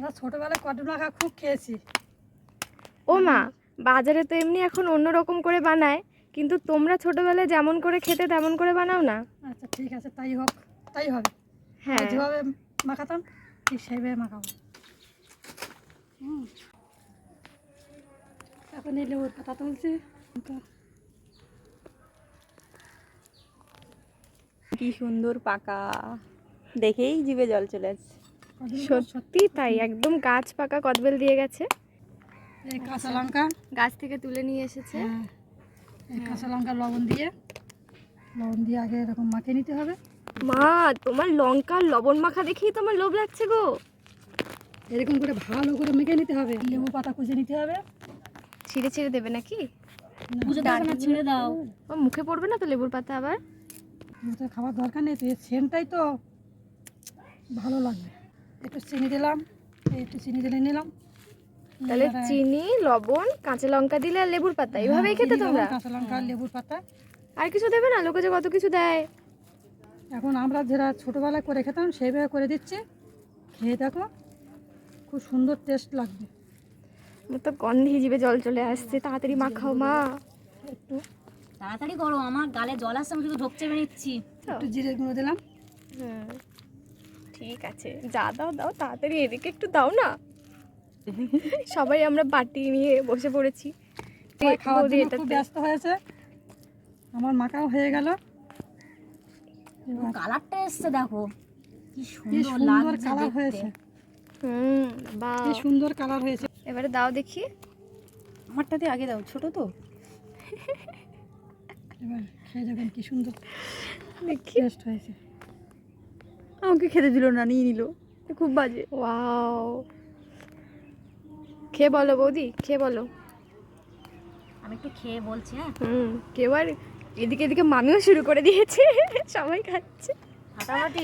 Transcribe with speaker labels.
Speaker 1: আমরা ছোটবেলায় কটন মাখা খুব খেয়েছি।
Speaker 2: ও মা বাজারে তো এমনি এখন অন্য রকম করে বানায় কিন্তু তোমরা ছোটবেলায় যেমন করে খেতে তেমন করে বানাও না?
Speaker 1: আচ্ছা ঠিক আছে তাই হোক তাই হবে।
Speaker 2: হ্যাঁ।
Speaker 1: যেভাবে মাখাতাম ঠিক সেইভাবে মাখাবো। হুম। এখন এই লেবুর পাতা তুলছি।
Speaker 3: কি সুন্দর পাকা। দেখেই জিভে জল চলে আসছে।
Speaker 2: সত্যি তাই একদম গাছ পাকা কদবেল দিয়ে গেছে।
Speaker 1: এই কাঁচা লঙ্কা।
Speaker 2: গাছ থেকে তুলে নিয়ে এসেছে।
Speaker 1: হ্যাঁ কাঁচা লঙ্কা লবণ দিয়ে। লবণ দিয়ে আগে এরকম মাখিয়ে নিতে হবে।
Speaker 2: মা তোমার লঙ্কার লবণ মাখা দেখেই তোমার লোভ লাগছে গো।
Speaker 1: এরকম করে ভালো করে মেখে নিতে হবে। লেবু পাতা কুচে নিতে হবে।
Speaker 2: ছিঁড়ে ছিঁড়ে দেবে নাকি?
Speaker 1: কুচে দাও না ছিঁড়ে দাও।
Speaker 2: ও মুখে পড়বে না তো লেবুর পাতা আবার?
Speaker 1: তো খাবার দরকার নেই তো সেন্টটাই তো ভালো লাগবে। একটু চিনি দিলাম একটু চিনি দিলে নিলাম।
Speaker 2: তাহলে চিনি লবণ কাঁচা লঙ্কা দিলে আর লেবুর পাতা
Speaker 1: হ্যাঁ,
Speaker 2: এইভাবেই খেতে তোমরা?
Speaker 1: কাঁচা লঙ্কা লেবুর পাতা।
Speaker 2: আর কিছু দেবে না? লোকে যে কত কিছু দেয়।
Speaker 1: এখন আমরা যারা ছোটোবেলায় করে খেতাম সেইভাবে করে দিচ্ছি। খেয়ে দেখো খুব সুন্দর টেস্ট লাগবে।
Speaker 2: আমার তো গন্ধে জিভে জল চলে আসছে। তাড়াতাড়ি মাখাও মা।
Speaker 1: একটু।
Speaker 4: তাড়াতাড়ি করো আমার গালে জল আসছে আমি শুধু ঢোক চেপে নিচ্ছি।
Speaker 1: একটু জিরে গুঁড়ো দিলাম।
Speaker 2: হুম ঠিক আছে যা দাও দাও তাড়াতাড়ি এদিকে একটু দাও না। সবাই আমরা বাটি নিয়ে বসে পড়েছি।
Speaker 1: খাওয়ার জন্য খুব ব্যস্ত হয়েছে। আমার মাখাও হয়ে গেল।
Speaker 4: কালারটা এসছে দেখো। কি সুন্দর
Speaker 1: সুন্দর কালার হয়েছে।
Speaker 2: হুম বা।
Speaker 1: কি সুন্দর কালার হয়েছে।
Speaker 2: এবারে দাও দেখি।
Speaker 3: আমারটাতে আগে দাও ছোট তো।
Speaker 1: এবার খেয়ে যাবেন কি সুন্দর
Speaker 2: দেখি।
Speaker 1: টেস্ট হয়েছে।
Speaker 3: আমাকে খেতে দিল না নিয়ে নিল। খুব বাজে।
Speaker 2: ওয়াও। খেয়ে বলো বৌদি খেয়ে বলো।
Speaker 4: আমি একটু খেয়ে বলছি হ্যাঁ?
Speaker 2: হুম কেউ আর এদিকে এদিকে মামিও শুরু করে দিয়েছে। সবাই খাচ্ছে।
Speaker 4: ফাটাফাটি